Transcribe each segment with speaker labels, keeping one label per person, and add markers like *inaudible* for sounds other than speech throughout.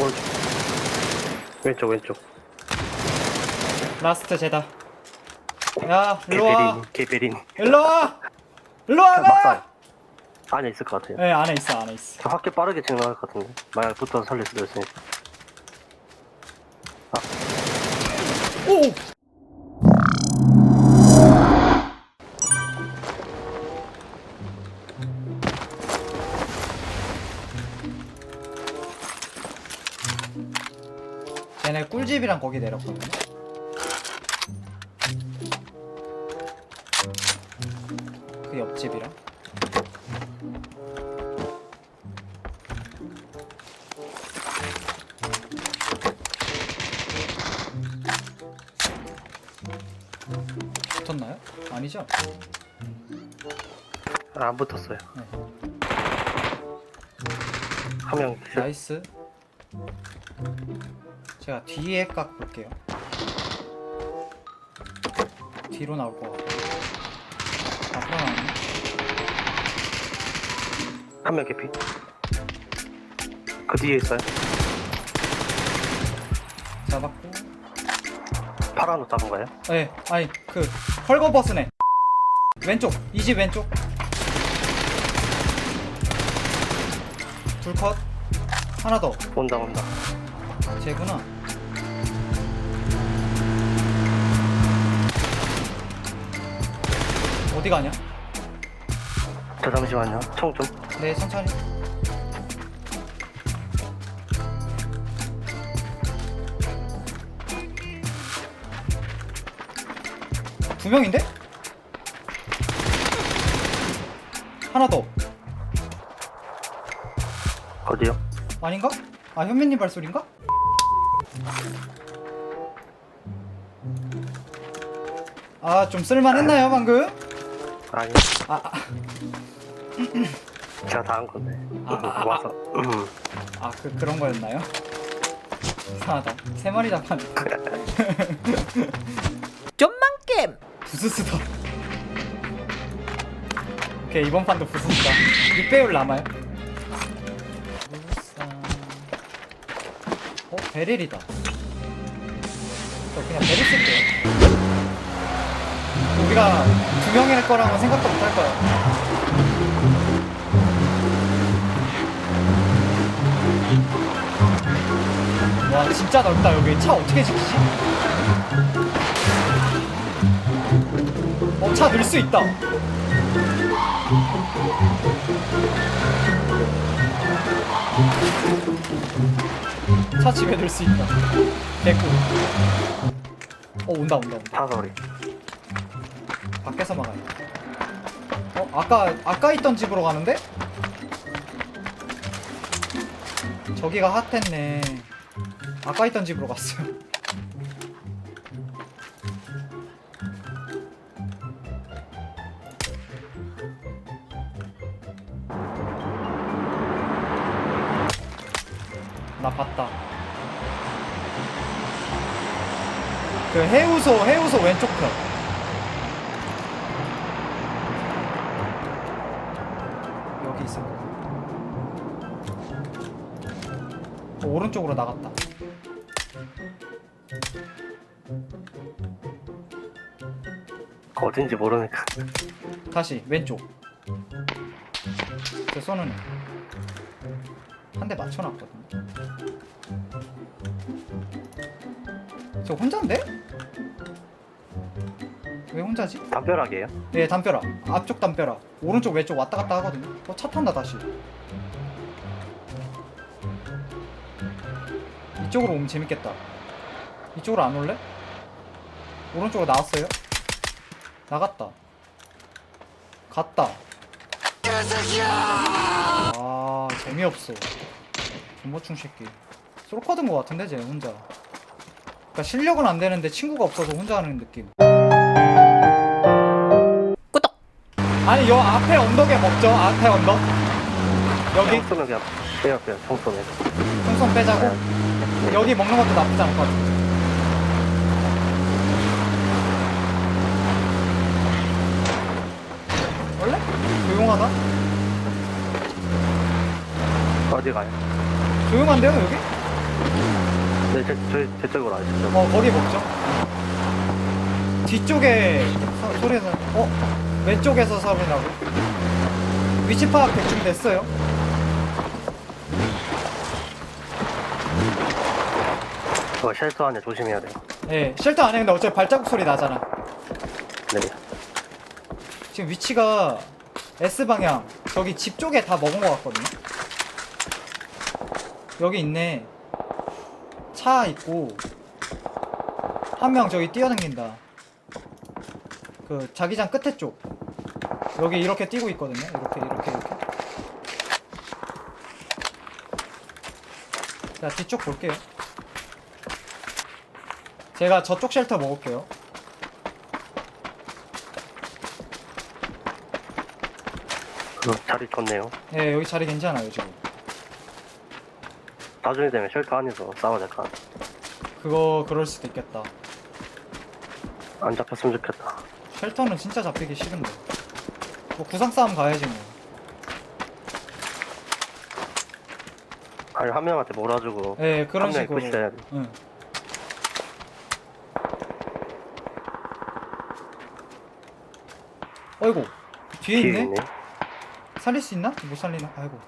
Speaker 1: 오른쪽. 왼쪽, 왼쪽.
Speaker 2: 라스트 제다. 야, 일로 와.
Speaker 1: 개베린, 개베린.
Speaker 2: 일로 와. 일로 와.
Speaker 1: 막상 안에 있을 것 같아요.
Speaker 2: 네, 안에 있어, 안에 있어.
Speaker 1: 저 학교 빠르게 진행할 것 같은데. 만약 붙어서 살릴 수도 있으니까.
Speaker 2: 쟤네 꿀집이랑 거기 내렸거든요. 그 옆집이랑. 붙었나요? 아니죠?
Speaker 1: 아, 안 붙었어요.
Speaker 2: 네.
Speaker 1: 한 명,
Speaker 2: 나이스. 제가 뒤에 각 볼게요. 뒤로 나올 것 같고. 앞으로 나오네.
Speaker 1: 한 명 개피. 그 뒤에 있어요.
Speaker 2: 잡았고.
Speaker 1: 파란 옷 잡은 거예요?
Speaker 2: 네, 아니 그 헐거 버스네. 왼쪽, 이 집 왼쪽. 둘 컷. 하나 더.
Speaker 1: 온다, 온다.
Speaker 2: 쟤구나. 어디 가냐?
Speaker 1: 저 잠시만요. 총 좀.
Speaker 2: 네, 천천히. 두 명인데? 하나 더.
Speaker 1: 어디요?
Speaker 2: 아닌가? 아, 현민님 발소리인가? 아, 좀 쓸만했나요, 방금?
Speaker 1: 아니,
Speaker 2: 아, 아,
Speaker 1: 제가 다 한 건데.
Speaker 2: 아, 아, 아.
Speaker 1: 와서. 음.
Speaker 2: 아, 그, 그런 거였나요? 이상하다. 세 마리 잡았는데. *laughs*
Speaker 3: 좀만 게임
Speaker 2: 부스스다. 오케이, 이번 판도 부스스다. 6배율 남아요. 부스스. 어, 베릴이다. 저 그냥 베릴 쓸게요. 우리가 두 명일 거라고 생각도 못 할 거야. 와, 진짜 넓다, 여기. 차 어떻게 지키지? 어, 차 넣을 수 있다. 차 집에 넣을 수 있다. 개꿀. 어, 온다, 온다, 온다.
Speaker 1: 사소리.
Speaker 2: 밖에서 막아야 돼. 어, 아까, 아까 있던 집으로 가는데? 저기가 핫했네. 아까 있던 집으로 갔어요. *laughs* 나 봤다. 그 해우소, 해우소 왼쪽 편. 어, 오른쪽으로 나갔다.
Speaker 1: 어딘지 모르니까.
Speaker 2: 다시 왼쪽. 저 쏘는 한 대 맞춰놨거든. 저 혼자인데? 왜 혼자지?
Speaker 1: 담벼락이에요?
Speaker 2: 네 담벼락 앞쪽 담벼락 오른쪽 왼쪽 왔다 갔다 하거든요 어 차 탄다 다시 이쪽으로 오면 재밌겠다. 이쪽으로 안 올래? 오른쪽으로 나왔어요? 나갔다. 갔다. 아 재미없어. 존머충 새끼. 솔커든 거 같은데 쟤 혼자. 그니까 실력은 안 되는데 친구가 없어서 혼자 하는 느낌.
Speaker 3: 구독
Speaker 2: 아니 요 앞에 언덕에 먹죠. 앞에 언덕. 여기.
Speaker 1: 총 쏘면 그냥 빼요, 빼요. 총 쏘면.
Speaker 2: 풍선 빼자고?
Speaker 1: 네.
Speaker 2: 여기 먹는 것도 나쁘지 않을 것 같아 원래? 조용하다?
Speaker 1: 어디 가요?
Speaker 2: 조용한데요 여기?
Speaker 1: 네, 제, 저희, 제 쪽으로 와요, 제 쪽.
Speaker 2: 어 거기 먹죠. 뒤쪽에 서- 소리는 어? 왼쪽에서 소리 나고. 위치 파악 대충 됐어요
Speaker 1: 저 쉘터 안에 조심해야 돼요.
Speaker 2: 예 쉘터 안에 근데 어차피 발자국 소리 나잖아.
Speaker 1: 네.
Speaker 2: 지금 위치가 S 방향. 저기 집 쪽에 다 먹은 것 같거든요. 여기 있네. 차 있고 한 명 저기 뛰어다닌다. 그 자기장 끝에 쪽. 여기 이렇게 뛰고 있거든요. 이렇게 이렇게 이렇게. 자 뒤쪽 볼게요 제가 저쪽 쉘터 먹을게요
Speaker 1: 그 자리 좋네요.
Speaker 2: 예 여기 자리 괜찮아요 지금
Speaker 1: 나중에 되면 쉘터 안에서 싸워야 될 것 같아.
Speaker 2: 그거 그럴 수도 있겠다
Speaker 1: 안 잡혔으면 좋겠다.
Speaker 2: 쉘터는 진짜 잡히기 싫은데 뭐 구상 싸움 가야지 뭐
Speaker 1: 아니, 한 명한테 몰아주고.
Speaker 2: 예, 그런
Speaker 1: 한 명이
Speaker 2: 식으로
Speaker 1: 푸시해야 돼.
Speaker 2: 응. 어이구 뒤에
Speaker 1: 뒤에
Speaker 2: 있네?
Speaker 1: 있네.
Speaker 2: 살릴 수 있나? 못 살리나? 아이고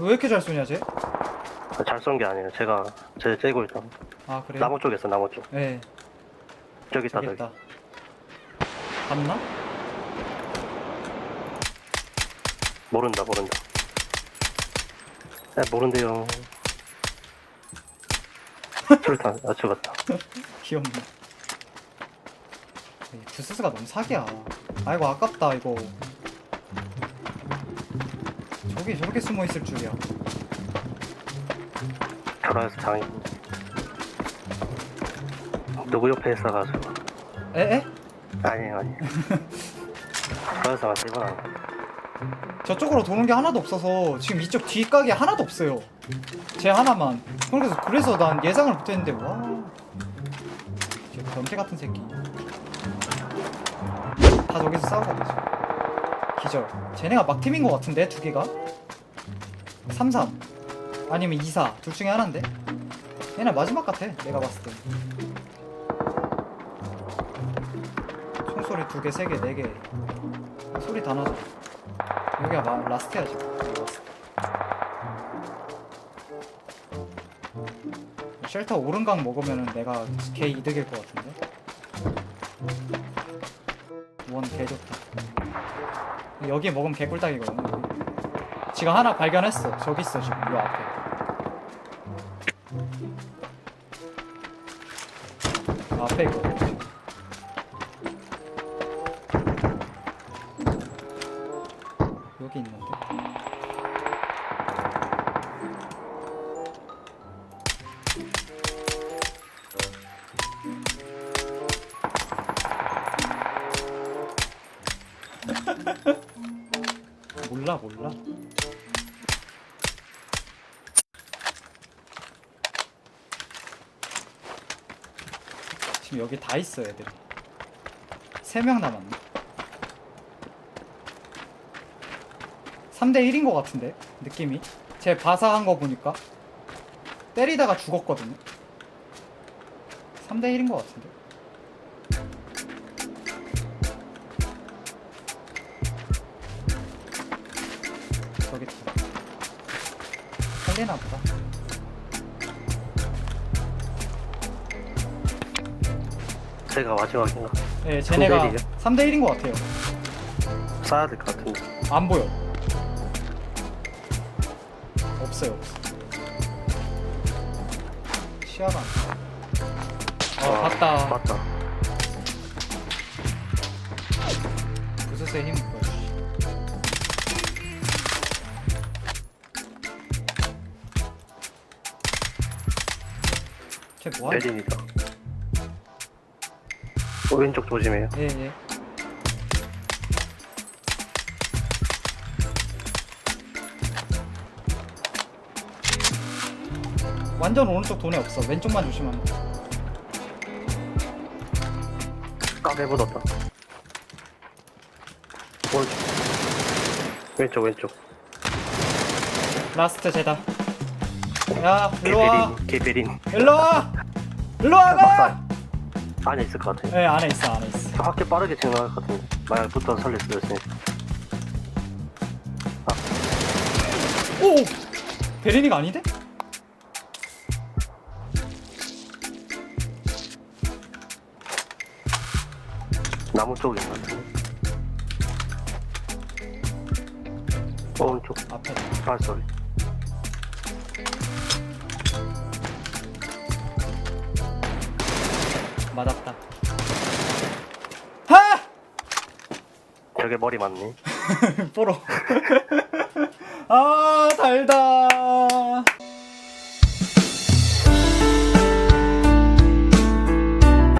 Speaker 2: 왜 이렇게 잘 쏘냐 쟤?
Speaker 1: 잘 쏜 게 아니에요. 제가, 제 째고 있다.
Speaker 2: 아 그래요?
Speaker 1: 나무 쪽에 있어, 나무 쪽.
Speaker 2: 예
Speaker 1: 저기 있다,
Speaker 2: 저기
Speaker 1: 저기.
Speaker 2: 있다 봤나?
Speaker 1: 모른다, 모른다. 에, 모른대요. *laughs* 출탄, 아, 죽었다.
Speaker 2: 귀엽네 이 부스스가 너무 사기야 아이고 아깝다 이거 저기 저렇게 숨어있을 줄이야
Speaker 1: 결혼해서 장인. 누구 옆에 있어가지고.
Speaker 2: 에에?
Speaker 1: 아니에요, 아니에요. 결혼해서만 세번 안 가.
Speaker 2: 저쪽으로 도는 게 하나도 없어서 지금 이쪽 뒷각이 하나도 없어요. 제 하나만. 그래서 그래서 난 예상을 못했는데 와. 저 변태 같은 새끼. 다 저기서 싸우고 계죠. 기절. 쟤네가 막 팀인 것 같은데 두 개가. 33 아니면 24 둘 중에 하나인데. 얘네 마지막 같아. 내가 봤을 때. 총소리 두 개, 세 개, 네 개. 소리 다 나죠. 여기가 마, 라스트야 지금 때. 쉘터 오른각 먹으면은 내가 개 이득일 것 같은데 원 개 좋다. 여기 먹으면 개 꿀딱이거든 여기. 지금 하나 발견했어. 저기 있어 지금. 요 앞에. 요 앞에 지금. 여기 있는데 몰라? 지금 여기 다 있어 애들이. 세 명 남았네. 3대 1인 것 같은데 느낌이? 제 바사한 거 보니까. 때리다가 죽었거든요. 3대 1인 것 같은데 살리나 보다
Speaker 1: 제가 마지막인가?
Speaker 2: 예 쟤네가
Speaker 1: 3대 1이요?
Speaker 2: 3대 1인 것 같아요
Speaker 1: 싸야 될 것 같은데.
Speaker 2: 안 보여 없어요 없어 시야가 안 어, 봤다.
Speaker 1: 맞다.
Speaker 2: 부스스의 힘 보여. 쟤 뭐하냐?
Speaker 1: 내린이다. 오른쪽 조심해요.
Speaker 2: 예, 예. 완전 오른쪽 돈에 없어. 왼쪽만 조심하면 돼.
Speaker 1: 까매 묻었다. 오른쪽. 왼쪽, 왼쪽.
Speaker 2: 라스트 제다. 야 일로 와
Speaker 1: 개베린 개베린
Speaker 2: 일로 와 일로 와가
Speaker 1: 안에 있을 것 같아.
Speaker 2: 네 안에 있어 안에 있어.
Speaker 1: 확실히 빠르게 진행할 것 같은데 만약 붙어 살렸어요 쌤
Speaker 2: 오! 베린이가 아닌데?
Speaker 1: 나무 쪽인 것 같은데. 오른쪽.
Speaker 2: 앞에.
Speaker 1: 발소리
Speaker 2: 맞았다. 하!
Speaker 1: 저게 머리 맞네 *laughs*
Speaker 2: 뽀로. *laughs* 아 달다